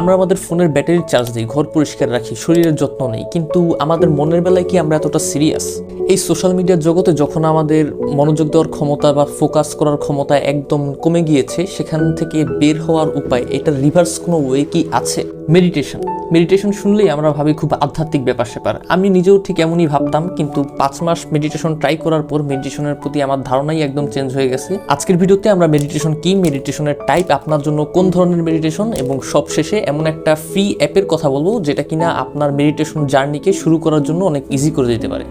আমরা আমাদের ফোনের ব্যাটারি চার্জ দিই ঘর পরিষ্কার রাখি, শরীরের যত্ন নেই, কিন্তু আমাদের মনের বেলায় কি আমরা এতটা সিরিয়াস এই সোশ্যাল মিডিয়ার জগতে যখন আমাদের মনোযোগ দেওয়ার ক্ষমতা বা ফোকাস করার ক্ষমতা একদম কমে গিয়েছে, সেখান থেকে বের হওয়ার উপায় এটা রিভার্স কোনো ওয়ে কি আছে? মেডিটেশন মেডিটেশন শুনলেই আমরা ভাবি খুব আধ্যাত্মিক ব্যাপার স্যাপার। আমি নিজেও ঠিক এমনই ভাবতাম, কিন্তু পাঁচ মাস মেডিটেশন ট্রাই করার পর মেডিটেশনের প্রতি আমার ধারণাই একদম চেঞ্জ হয়ে গেছে। আজকের ভিডিওতে আমরা মেডিটেশন কি মেডিটেশনের টাইপ আপনার জন্য কোন ধরনের মেডিটেশন এবং সবশেষে এমন একটা ফ্রি অ্যাপের কথা বলব, যেটা কিনা আপনার মেডিটেশন জার্নিকে শুরু করার জন্য অনেক ইজি করে দিতে পারে।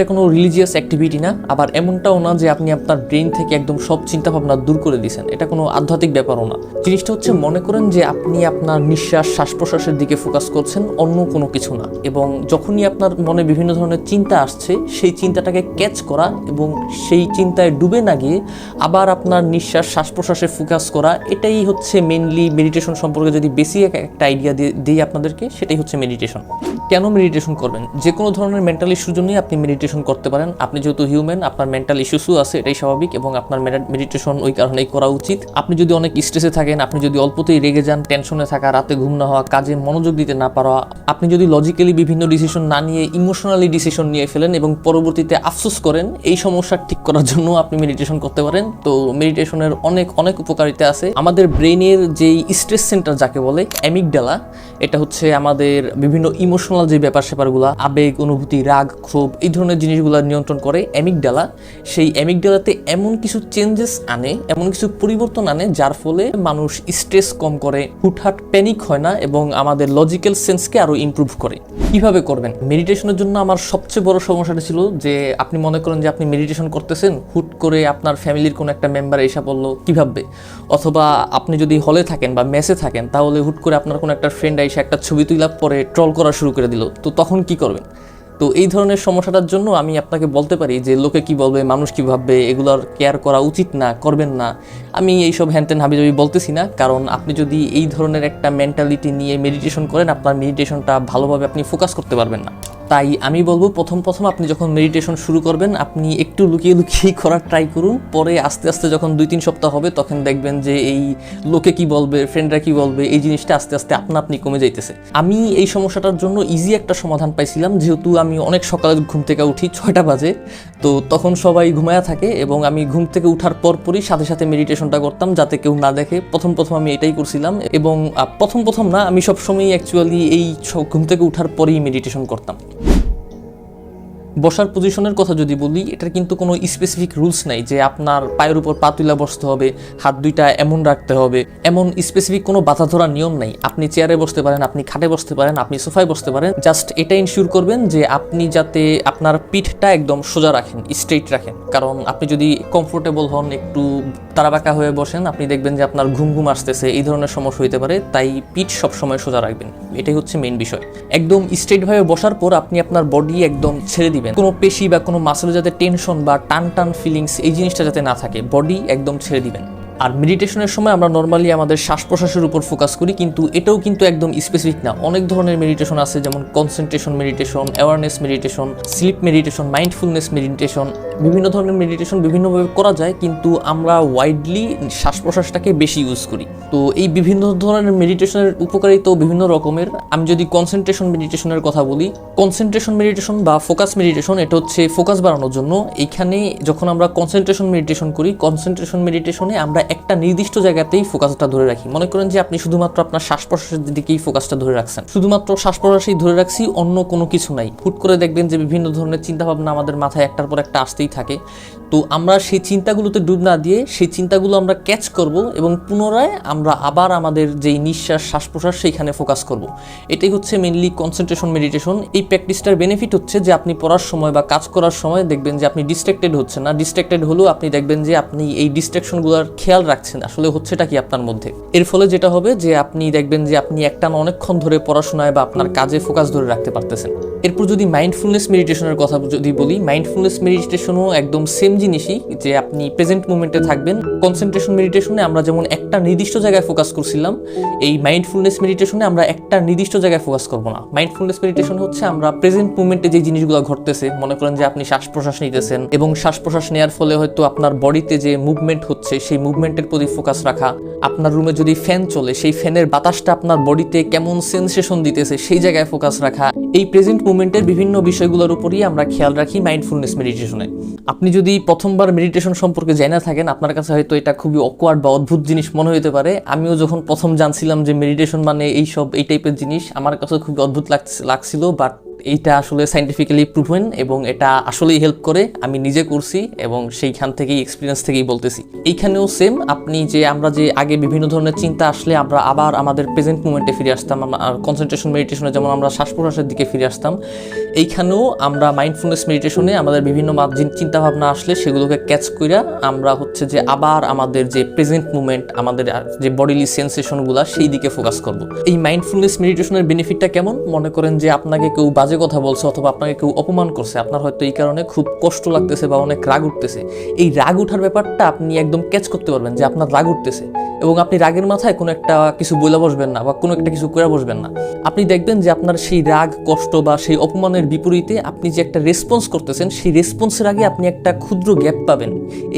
এটা কোনো রিলিজিয়াস অ্যাক্টিভিটি না, আবার এমনটাও না যে আপনি আপনার ব্রেন থেকে একদম সব চিন্তা ভাবনা দূর করে দিয়েছেন। এটা কোনো আধ্যাত্মিক ব্যাপারও না। জিনিসটা হচ্ছে মনে করেন যে আপনি আপনার নিঃশ্বাস শ্বাস প্রশ্বাসের দিকে ফোকাস করছেন, অন্য কোনো কিছু না। এবং যখনই আপনার মনে বিভিন্ন ধরনের চিন্তা আসছে, সেই চিন্তাটাকে ক্যাচ করা এবং সেই চিন্তায় ডুবে না গিয়ে আবার আপনার নিঃশ্বাস শ্বাস প্রশ্বাসে ফোকাস করা, এটাই হচ্ছে মেনলি মেডিটেশন সম্পর্কে যদি বেশি একটা আইডিয়া দিয়ে, দিই আপনাদেরকে, সেটাই হচ্ছে মেডিটেশন কেন মেডিটেশন করবেন? যে কোনো ধরনের মেন্টাল ইস্যুর জন্যই আপনি মেডিটেশন করতে পারেন। আপনি যেহেতু হিউম্যান আপনার মেন্টাল ইস্যুসও আছে, এটাই স্বাভাবিক এবং আপনার মেডিটেশন ওই কারণেই করা উচিত। আপনি যদি অনেক স্ট্রেসে থাকেন, আপনি যদি অল্পতেই রেগে যান টেনশনে থাকা, রাতে ঘুম না হওয়া, কাজে মনোযোগ দিতে না পারা, আপনি যদি লজিক্যালি বিভিন্ন ডিসিশন না নিয়ে ইমোশনালি ডিসিশন নিয়ে ফেলেন এবং পরবর্তীতে আফসোস করেন, এই সমস্যা ঠিক করার জন্য আপনি মেডিটেশন করতে পারেন। তো মেডিটেশনের অনেক অনেক উপকারিতা আছে। আমাদের ব্রেনের যেই স্ট্রেস সেন্টার যাকে বলে অ্যামিকডালা এটা হচ্ছে আমাদের বিভিন্ন ইমোশনাল যে ব্যাপার স্যাপারগুলো, আবেগ, অনুভূতি, রাগ, ক্ষোভ, এই ধরনের জিনিসগুলো নিয়ন্ত্রণ করে অ্যামিকডালা সেই অ্যামিকডালাতে এমন কিছু চেঞ্জেস আনে, এমন কিছু পরিবর্তন আনে যার ফলে মানুষ স্ট্রেস কম করে, হুটহাট প্যানিক হয় না এবং আমাদের লজিক্যাল সেন্সকে আরও ইমপ্রুভ করে। কীভাবে করবেন? মেডিটেশনের জন্য আমার সবচেয়ে বড় সমস্যাটা ছিল যে আপনি মনে করেন যে আপনি মেডিটেশন করতেছেন, হুট করে আপনার ফ্যামিলির কোনো একটা মেম্বার এসে বলল, কী অথবা আপনি যদি হলে থাকেন বা মেসে থাকেন, তাহলে হুট করে আপনার কোনো একটা ফ্রেন্ড এসে একটা ছবি তুলা পরে ট্রল করা শুরু করে দিল, তো তখন কি করবেন? তো এই ধরনের সমস্যাটার জন্য আমি আপনাকে বলতে পারি যে লোকে কি বলবে, মানুষ কী ভাববে, এগুলোর কেয়ার করা উচিত না, করবেন না। আমি এইসব হ্যানত্যান হাবিজাবি বলতেছি না, কারণ আপনি যদি এই ধরনের একটা মেন্টালিটি নিয়ে মেডিটেশন করেন, আপনার মেডিটেশনটা ভালোভাবে আপনি ফোকাস করতে পারবেন না। তাই আমি বলব, প্রথম প্রথম আপনি যখন মেডিটেশন শুরু করবেন, আপনি একটু লুকিয়ে লুকিয়ে করার ট্রাই করুন। পরে আস্তে আস্তে যখন দুই তিন সপ্তাহ হবে, তখন দেখবেন যে এই লোকে কি বলবে ফ্রেন্ডরা কি বলবে, এই জিনিসটা আস্তে আস্তে আপনা আপনি কমে যাইতেছে। আমি এই সমস্যাটার জন্য ইজি একটা সমাধান পাইছিলাম, যেহেতু আমি অনেক সকালে ঘুম থেকে উঠি ছয়টা বাজে। তো তখন সবাই ঘুমায়া থাকে এবং আমি ঘুম থেকে উঠার পরপরই সাথে সাথে মেডিটেশনটা করতাম, যাতে কেউ না দেখে। প্রথম প্রথম আমি এটাই করছিলাম এবং প্রথম প্রথম না, আমি সবসময় অ্যাকচুয়ালি এই ঘুম থেকে উঠার পরেই মেডিটেশন করতাম। বসার পজিশনের কথা যদি বলি, এটার কিন্তু কোনো স্পেসিফিক রুলস নাই যে আপনার পায়ের উপর পা তুলা বসতে হবে, হাত দুইটা এমন রাখতে হবে, এমন স্পেসিফিক কোনো বাধা ধরা নিয়ম নাই। আপনি চেয়ারে বসতে পারেন, আপনি খাটে বসতে পারেন, আপনি সোফায় বসতে পারেন জাস্ট এটা ইনশিওর করবেন যে আপনি যাতে আপনার পিঠটা একদম সোজা রাখেন স্ট্রেইট রাখেন। কারণ আপনি যদি কমফোর্টেবল হন, একটু তারাবাঁকা হয়ে বসেন, আপনি দেখবেন যে আপনার ঘুম ঘুম আসতেছে, এই ধরনের সমস্যা হইতে পারে, তাই পিঠ সবসময় সোজা রাখবেন। এটাই হচ্ছে মেইন বিষয়। একদম স্ট্রেট ভাবে বসার পর আপনি আপনার বডি একদম ছেড়ে দিবেন। কোনো পেশি বা কোনো মাসেলে যাতে টেনশন বা টান টান ফিলিংস এই জিনিসটা যাতে না থাকে বডি একদম ছেড়ে দিবেন। আর মেডিটেশনের সময় আমরা নর্মালি আমাদের শ্বাস প্রশ্বাসের উপর ফোকাস করি, কিন্তু এটাও কিন্তু একদম স্পেসিফিক না। অনেক ধরনের মেডিটেশন আছে, যেমন concentration meditation awareness meditation sleep meditation mindfulness meditation বিভিন্ন ধরনের মেডিটেশন বিভিন্নভাবে করা যায়, কিন্তু আমরা ওয়াইডলি শ্বাস প্রশ্বাসটাকে বেশি ইউজ করি। তো এই বিভিন্ন ধরনের মেডিটেশনের উপকারিতাও বিভিন্ন রকমের। আমি যদি কনসেন্ট্রেশন মেডিটেশনের কথা বলি কনসেন্ট্রেশন মেডিটেশন বা ফোকাস মেডিটেশন এটা হচ্ছে ফোকাস বাড়ানোর জন্য। এইখানে যখন আমরা কনসেন্ট্রেশন মেডিটেশন করি কনসেন্ট্রেশন মেডিটেশনে আমরা একটা নির্দিষ্ট জায়গাতেই ফোকাসটা ধরে রাখি। মনে করেন যে আপনি শুধুমাত্র আপনার শ্বাস প্রশ্বাসের দিকেই ফোকাসটা ধরে রাখছেন। শুধুমাত্র শ্বাস প্রশ্বাসেই ধরে রাখছি, অন্য কোনো কিছু নাই। হুট করে দেখবেন যে বিভিন্ন ধরনের চিন্তাভাবনা আমাদের মাথায় একটার পর একটা আসতেই থাকে। তো আমরা সেই চিন্তাগুলোতে ডুব না দিয়ে সেই চিন্তাগুলো আমরা ক্যাচ করব এবং পুনরায় আমরা আবার আমাদের যেই নিঃশ্বাস শ্বাস প্রশ্বাস সেইখানে ফোকাস করব। এটাই হচ্ছে মেনলি কনসেন্ট্রেশন মেডিটেশন এই প্র্যাকটিসটার বেনিফিট হচ্ছে যে আপনি পড়ার সময় বা কাজ করার সময় দেখবেন যে আপনি ডিস্ট্রাক্টেড হচ্ছেন না। ডিস্ট্রাক্টেড হলেও আপনি দেখবেন যে আপনি এই ডিস্ট্রাকশনগুলোর খেয়াল রাখছেন আসলে হচ্ছেটা কি আপনার মধ্যে? এর ফলে যেটা হবে যে আপনি দেখবেন যে আপনি একটা অনেকক্ষণ ধরে পড়াশোনায় বা আপনার কাজে ফোকাস ধরে রাখতে পারতেছেন। এরপর যদি মাইন্ডফুলনেস মেডিটেশনের কথা যদি বলি মাইন্ডফুলনেস মেডিটেশনও একদম সেম জিনিসই যে আপনি প্রেজেন্ট মুমেন্টে থাকবেন। কনসেন্ট্রেশন মেডিটেশনে আমরা যেমন একটা নির্দিষ্ট জায়গায় ফোকাস করছিলাম, এই মাইন্ডফুলনেস মেডিটেশনে আমরা একটা নির্দিষ্ট জায়গায় ফোকাস করব না। মাইন্ডফুলনেস মেডিটেশন হচ্ছে আমরা প্রেজেন্ট মুমেন্টে যে জিনিসগুলো ঘটতেছে, মনে করেন যে আপনি শ্বাস প্রশ্বাস নিতেছেন এবং শ্বাস প্রশ্বাস নেওয়ার ফলে হয়তো আপনার বডিতে যে মুভমেন্ট হচ্ছে, সেই মুভমেন্টের প্রতি ফোকাস রাখা, আপনার রুমে যদি ফ্যান চলে, সেই ফ্যানের বাতাসটা আপনার বডিতে কেমন সেন্সেশন দিতেছে, সেই জায়গায় ফোকাস রাখা, এই প্রেজেন্ট মুমেন্টের বিভিন্ন বিষয়গুলোর উপরই আমরা খেয়াল রাখি মাইন্ডফুলনেস মেডিটেশনে আপনি যদি প্রথমবার মেডিটেশন সম্পর্কে জেনে থাকেন, আপনার কাছে হয়তো এটা খুবই অকওয়ার্ড বা অদ্ভুত জিনিস মনে হতে পারে। আমিও যখন প্রথম জানছিলাম যে মেডিটেশন মানে এই সব এই টাইপের জিনিস, আমার কাছে খুবই অদ্ভুত লাগছ- লাগছিল বাট এইটা আসলে সাইন্টিফিক্যালি প্রুভেন এবং এটা আসলেই হেল্প করে। আমি নিজে করছি এবং সেইখান থেকেই এক্সপিরিয়েন্স থেকেই বলতেছি। এইখানেও সেম আপনি যে আমরা যে আগে বিভিন্ন ধরনের চিন্তা আসলে আমরা আবার আমাদের প্রেজেন্ট মুমেন্টে ফিরে আসতাম আর কনসেন্ট্রেশন মেডিটেশনে যেমন আমরা শ্বাস প্রশ্বাসের দিকে ফিরে আসতাম, এইখানেও আমরা মাইন্ডফুলনেস মেডিটেশনে আমাদের বিভিন্ন চিন্তা ভাবনা আসলে সেগুলোকে ক্যাচ কইরা আমরা হচ্ছে যে আবার আমাদের যে প্রেজেন্ট মুমেন্ট আমাদের যে বডিলি সেন্সেশনগুলো সেই দিকে ফোকাস করব। এই মাইন্ডফুলনেস মেডিটেশনের বেনিফিটটা কেমন? মনে করেন যে আপনাকে কেউ বাজে কথা বলছে অথবা আপনাকে কেউ অপমান করছে, আপনার হয়তো এই কারণে খুব কষ্ট লাগতেছে বা অনেক রাগ উঠতেছে। এই রাগ উঠার ব্যাপারটা আপনি একদম ক্যাচ করতে পারবেন যে আপনার রাগ উঠতেছে এবং আপনি রাগের মাথায় কোনো একটা কিছু বলে বসবেন না বা কোনো একটা কিছু করে বসবেন না। আপনি দেখবেন যে আপনার সেই রাগ, কষ্ট বা সেই অপমানের বিপরীতে আপনি যে একটা রেসপন্স করতেছেন, সেই রেসপন্সের আগে আপনি একটা ক্ষুদ্র গ্যাপ পাবেন।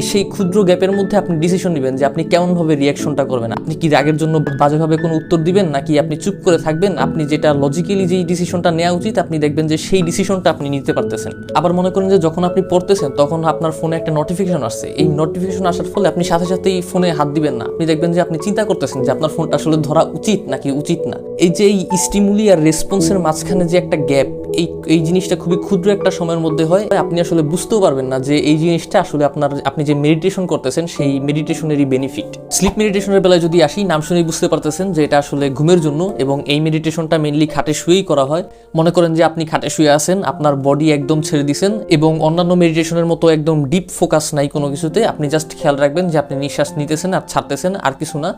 সেই ক্ষুদ্র গ্যাপের মধ্যে আপনি ডিসিশন নেবেন যে আপনি কেমনভাবে রিয়াকশনটা করবেন। আপনি কি রাগের জন্য বাজেভাবে কোনো উত্তর দিবেন নাকি আপনি চুপ করে থাকবেন? আপনি যেটা লজিক্যালি যেই ডিসিশনটা নেওয়া উচিত, আপনি দেখবেন যে সেই ডিসিশনটা আপনি নিতে পারতেছেন। আবার মনে করেন যে যখন আপনি পড়তেছেন, তখন আপনার ফোনে একটা নোটিফিকেশন আসছে। এই নোটিফিকেশন আসার ফলে আপনি সাথে সাথেই ফোনে হাত দিবেন না। আপনি দেখবেন যে আপনি চিন্তা করতেছেন যে আপনার ফোনটা আসলে ধরা উচিত নাকি উচিত না। এই যে এই স্টিমুলি আর রেসপন্সের মাঝখানে যে একটা গ্যাপ এই এই জিনিসটা খুবই ক্ষুদ্র একটা সময়ের মধ্যে হয়। আপনি আসলে বুঝতেও পারবেন না যে এই জিনিসটা আসলে আপনার, আপনি যে মেডিটেশন করতেছেন সেই মেডিটেশনেরই বেনিফিট স্লিপ মেডিটেশনের বেলায় যদি আসি, নাম শুনেই বুঝতে পারতেছেন যে এটা আসলে ঘুমের জন্য এবং এই মেডিটেশনটা মেনলি খাটে শুয়েই করা হয়। মনে করেন যে আপনি খাটে শুয়ে আছেন, আপনার বডি একদম ছেড়ে দিছেন এবং অন্যান্য মেডিটেশনের মতো একদম ডিপ ফোকাস নাই কোনো কিছুতে, আপনি জাস্ট খেয়াল রাখবেন যে আপনি নিঃশ্বাস নিতেছেন আর ছাড়তেছেন আর কিছু না।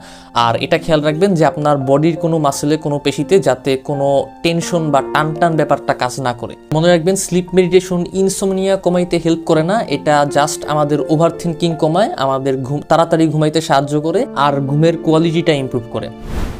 আর এটা খেয়াল রাখবেন যে আপনার বডির কোনো মাসেলে কোনো পেশিতে যাতে কোনো টেনশন বা টান টান ব্যাপারটা কাজ না করে। মনে রাখবেন স্লিপ মেডিটেশন ইনসোমনিয়া কমাইতে হেল্প করে না, এটা জাস্ট আমাদের ওভার থিঙ্কিং কমায়, আমাদের ঘুম, তাড়াতাড়ি ঘুমাইতে সাহায্য করে, আর ঘুমের কোয়ালিটিটা ইম্প্রুভ করে।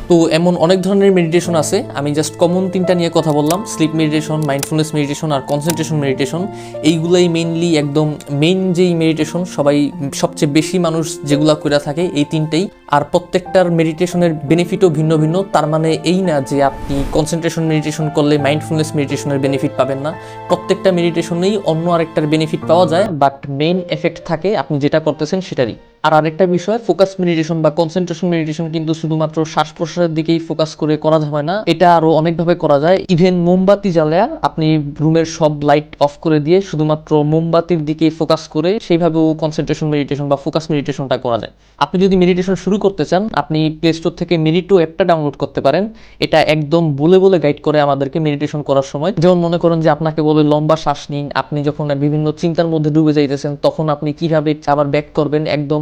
তো এমন অনেক ধরনের মেডিটেশন আছে। আমি জাস্ট কমন তিনটা নিয়ে কথা বললাম। স্লিপ মেডিটেশন মাইন্ডফুলনেস মেডিটেশন আর কনসেন্ট্রেশন মেডিটেশন এইগুলাই মেইনলি একদম মেইন যেই মেডিটেশন সবাই সবচেয়ে বেশি মানুষ যেগুলা করে থাকে এই তিনটেই। আর প্রত্যেকটার মেডিটেশনের বেনিফিটও ভিন্ন ভিন্ন। তার মানে এই না যে আপনি কনসেন্ট্রেশন মেডিটেশন করলে মাইন্ডফুলনেস মেডিটেশনের বেনিফিট পাবেন না। প্রত্যেকটা মেডিটেশনেই অন্য আরেকটার বেনিফিট পাওয়া যায় বাট মেইন এফেক্ট থাকে আপনি যেটা করতেছেন সেটারই। আর আরেকটা বিষয় ফোকাস মেডিটেশন বা কনসেন্ট্রেশন মেডিটেশন কিন্তু শুধুমাত্র শ্বাস প্রশ্বাসের দিকেই ফোকাস করে করা হয় না? এটা আরও অনেকভাবে করা যায়। ইভেন মোমবাতি জ্বালায়া আপনি রুমের সব লাইট অফ করে দিয়ে শুধুমাত্র মোমবাতির দিকে ফোকাস করে সেইভাবেও কনসেন্ট্রেশন মেডিটেশন বা ফোকাস মেডিটেশনটা করা যায়। আপনি যদি মেডিটেশন শুরু করতে চান, আপনি প্লে স্টোর থেকে মেডিটো অ্যাপটা ডাউনলোড করতে পারেন। এটা একদম বলে বলে গাইড করে আমাদেরকে মেডিটেশন করার সময়। যেমন মনে করেন যে আপনাকে বলে লম্বা শ্বাস নিন, আপনি যখন বিভিন্ন চিন্তার মধ্যে ডুবে যাইতেছেন, তখন আপনি কীভাবে আবার ব্যাক করবেন, একদম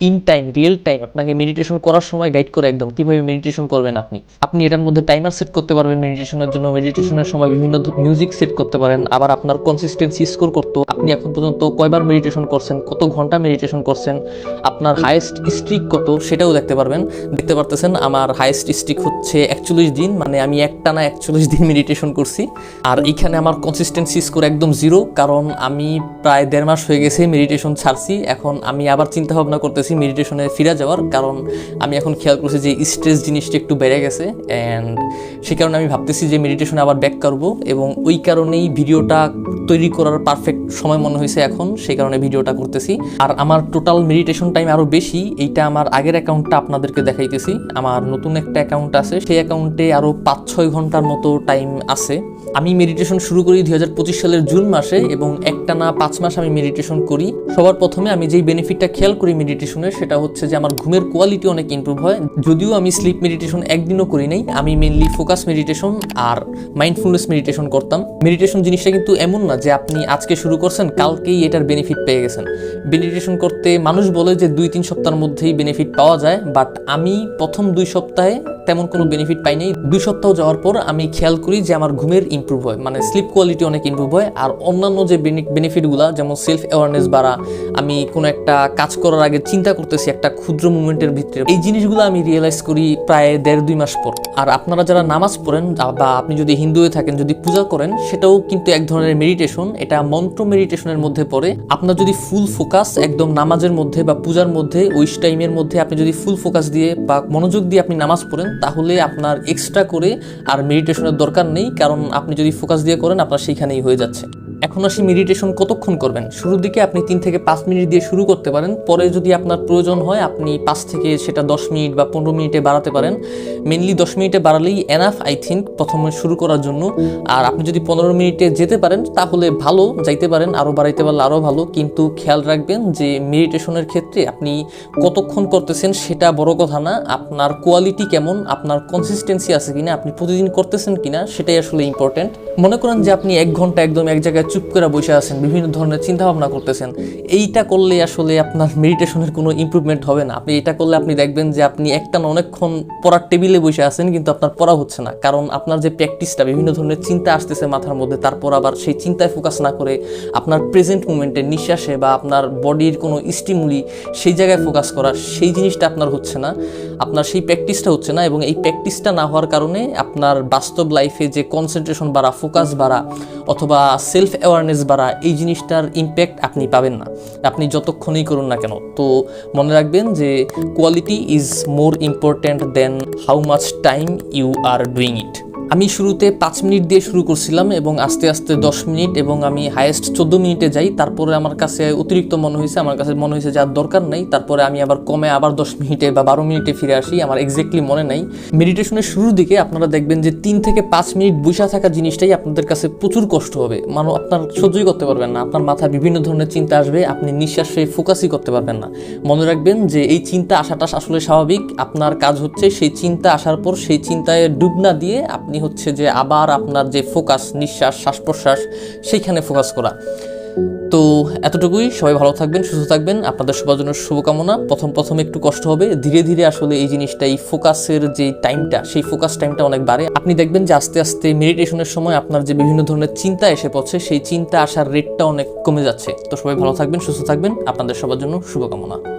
ইন টাইম রিয়েল টাইম আপনাকে মেডিটেশন করার সময় গাইড করে একদম। কীভাবে মেডিটেশন করবেন আপনি? আপনি এটার মধ্যে টাইমার সেট করতে পারবেন মেডিটেশনের জন্য। মেডিটেশনের সময় বিভিন্ন মিউজিক সেট করতে পারেন। আবার আপনার কনসিস্টেন্সি স্কোর করতে আপনি এখন পর্যন্ত কয়বার মেডিটেশন করছেন? কত ঘণ্টা মেডিটেশন করছেন? আপনার হাইয়েস্ট স্ট্রিক কত? সেটাও দেখতে পারবেন। দেখতে পারতেছেন, আমার হায়েস্ট স্ট্রিক হচ্ছে একচল্লিশ দিন। মানে আমি একটানা একচল্লিশ দিন মেডিটেশন করছি। আর এখানে আমার কনসিস্টেন্সি স্কোর একদম জিরো কারণ আমি প্রায় দেড় মাস হয়ে গেছে মেডিটেশন ছাড়ছি। এখন আমি আবার চিন্তা ভাবনা করতেছি মেডিটেশনে ফিরে যাওয়ার। কারণ আমি এখন খেয়াল করছি যে স্ট্রেস জিনিসটা একটু বেড়ে গেছে অ্যান্ড সে কারণে আমি ভাবতেছি যে মেডিটেশনে আবার ব্যাক করব এবং ওই কারণেই ভিডিওটা তৈরি করার পারফেক্ট সময় মনে হয়েছে এখন, সেই কারণে ভিডিওটা করতেছি। আর আমার টোটাল মেডিটেশন টাইম আরও বেশি, এইটা আমার আগের অ্যাকাউন্টটা আপনাদেরকে দেখাইতেছি। আমার নতুন একটা অ্যাকাউন্ট আছে, সেই অ্যাকাউন্টে আরও পাঁচ ছয় ঘণ্টার মতো টাইম আছে। আমি মেডিটেশন শুরু করি দুই হাজার পঁচিশ সালের জুন মাসে এবং একটানা পাঁচ মাস আমি মেডিটেশন করি। সবার প্রথমে আমি যেই বেনিফিটটা খেয়াল করি মেডিটেশনের সেটা হচ্ছে যে আমার ঘুমের কোয়ালিটি অনেক ইমপ্রুভ হয়। যদিও আমি স্লিপ মেডিটেশন একদিনও করি নাই, আমি মেনলি ফোকাস মেডিটেশন আর মাইন্ডফুলনেস মেডিটেশন করতাম। মেডিটেশন জিনিসটা কিন্তু এমন না যে আপনি আজকে শুরু করছেন, কালকেই এটার বেনিফিট পেয়ে গেছেন। মেডিটেশন করতে মানুষ বলে যে দুই তিন সপ্তাহের মধ্যেই বেনিফিট পাওয়া যায় বাট আমি প্রথম দুই সপ্তাহে তেমন কোনো বেনিফিট পাই নাই। দুই সপ্তাহ যাওয়ার পর আমি খেয়াল করি যে আমার ঘুমের ইমপ্রুভ হয় মানে স্লিপ কোয়ালিটি অনেক ইমপ্রুভ হয়। আর অন্যান্য যে বেনিফিটগুলো যেমন সেলফ অ্যাওয়ারনেস বাড়া আমি কোনো একটা কাজ করার আগে চিন্তা করতেছি একটা ক্ষুদ্র মুভমেন্টের ভিতরে। এই জিনিসগুলো আমি রিয়েলাইজ করি প্রায় দেড় দুই মাস পর। আর আপনারা যারা নামাজ পড়েন বা আপনি যদি হিন্দু হয়ে থাকেন, যদি পূজা করেন, সেটাও কিন্তু এক ধরনের মেডিটেশন এটা মন্ত্র মেডিটেশনের মধ্যে পড়ে। আপনার যদি ফুল ফোকাস একদম নামাজের মধ্যে বা পূজার মধ্যে উইশ টাইমের মধ্যে আপনি যদি ফুল ফোকাস দিয়ে বা মনোযোগ দিয়ে আপনি নামাজ পড়েন, তাহলে আপনার এক্সট্রা করে আর মেডিটেশনের দরকার নেই। কারণ আপনি যদি ফোকাস দিয়ে করেন, আপনার সেইখানেই হয়ে যাচ্ছে। এখন আসি মেডিটেশন কতক্ষণ করবেন? শুরুর দিকে আপনি তিন থেকে পাঁচ মিনিট দিয়ে শুরু করতে পারেন। পরে যদি আপনার প্রয়োজন হয়, আপনি পাঁচ থেকে সেটা দশ মিনিট বা পনেরো মিনিটে বাড়াতে পারেন। মেনলি দশ মিনিটে বাড়ালেই এনাফ আই থিঙ্ক প্রথমে শুরু করার জন্য। আর আপনি যদি পনেরো মিনিটে যেতে পারেন, তাহলে ভালো, যাইতে পারেন আরও বাড়াইতে পারলে আরও ভালো। কিন্তু খেয়াল রাখবেন যে মেডিটেশনের ক্ষেত্রে আপনি কতক্ষণ করতেছেন সেটা বড় কথা না। আপনার কোয়ালিটি কেমন, আপনার কনসিস্টেন্সি আছে কিনা, আপনি প্রতিদিন করতেছেন কিনা, সেটাই আসলে ইম্পর্টেন্ট মনে করেন যে আপনি এক ঘণ্টা একদম এক জায়গায় চুপ করে বসে আছেন, বিভিন্ন ধরনের চিন্তা ভাবনা করতেছেন। এইটা করলে আসলে আপনার মেডিটেশনের কোনো ইম্প্রুভমেন্ট হবে না। আপনি এটা করলে আপনি দেখবেন যে আপনি একটা না অনেকক্ষণ পড়ার টেবিলে বসে আছেন, কিন্তু আপনার পড়া হচ্ছে না। কারণ আপনার যে প্র্যাকটিসটা বিভিন্ন ধরনের চিন্তা আসতেছে মাথার মধ্যে, তারপর আবার সেই চিন্তায় ফোকাস না করে আপনার প্রেজেন্ট মুমেন্টে নিঃশ্বাসে বা আপনার বডির কোনো স্টিমুলি সেই জায়গায় ফোকাস করা সেই জিনিসটা আপনার হচ্ছে না। আপনার সেই প্র্যাকটিসটা হচ্ছে না এবং এই প্র্যাকটিসটা না হওয়ার কারণে আপনার বাস্তব লাইফে যে কনসেন্ট্রেশন বাড়া ফোকাস বাড়া অথবা সেলফ অ্যাওয়ারনেস বাড়া, এই জিনিসটার ইম্প্যাক্ট আপনি পাবেন না। আপনি যতক্ষণই করুন না কেন, তো মনে রাখবেন যে quality is more important than how much time you are doing it আমি শুরুতে পাঁচ মিনিট দিয়ে শুরু করছিলাম এবং আস্তে আস্তে দশ মিনিট এবং আমি হায়েস্ট চোদ্দ মিনিটে যাই। তারপরে আমার কাছে অতিরিক্ত মনে হয়েছে, আমার কাছে মনে হয়েছে যে আর দরকার নেই। তারপরে আমি আবার কমে আবার দশ মিনিটে বা বারো মিনিটে ফিরে আসি, আমার এক্স্যাক্টলি মনে নাই। মেডিটেশনের শুরুর দিকে আপনারা দেখবেন যে তিন থেকে পাঁচ মিনিট বসে থাকা জিনিসটাই আপনাদের কাছে প্রচুর কষ্ট হবে। মানে আপনার সহ্যই করতে পারবেন না, আপনার মাথায় বিভিন্ন ধরনের চিন্তা আসবে, আপনি নিঃশ্বাসে ফোকাসই করতে পারবেন না। মনে রাখবেন যে এই চিন্তা আসাটা আসলে স্বাভাবিক, আপনার কাজ হচ্ছে সেই চিন্তা আসার পর সেই চিন্তায় ডুব না দিয়ে আপনি হচ্ছে যে আবার আপনার যে ফোকাস, নিঃশ্বাস শ্বাস প্রশ্বাস সেইখানে ফোকাস করা। তো এতটুকুই, সবাই ভালো থাকবেন, সুস্থ থাকবেন, আপনাদের সবার জন্য শুভকামনা। প্রথম প্রথম একটু কষ্ট হবে, ধীরে ধীরে আসলে এই জিনিসটা, এই ফোকাসের যে টাইমটা, সেই ফোকাস টাইমটা অনেক বাড়ে। আপনি দেখবেন যে আস্তে আস্তে মেডিটেশনের সময় আপনার যে বিভিন্ন ধরনের চিন্তা এসে পড়ছে, সেই চিন্তা আসার রেটটা অনেক কমে যাচ্ছে। তো সবাই ভালো থাকবেন, সুস্থ থাকবেন, আপনাদের সবার জন্য শুভকামনা।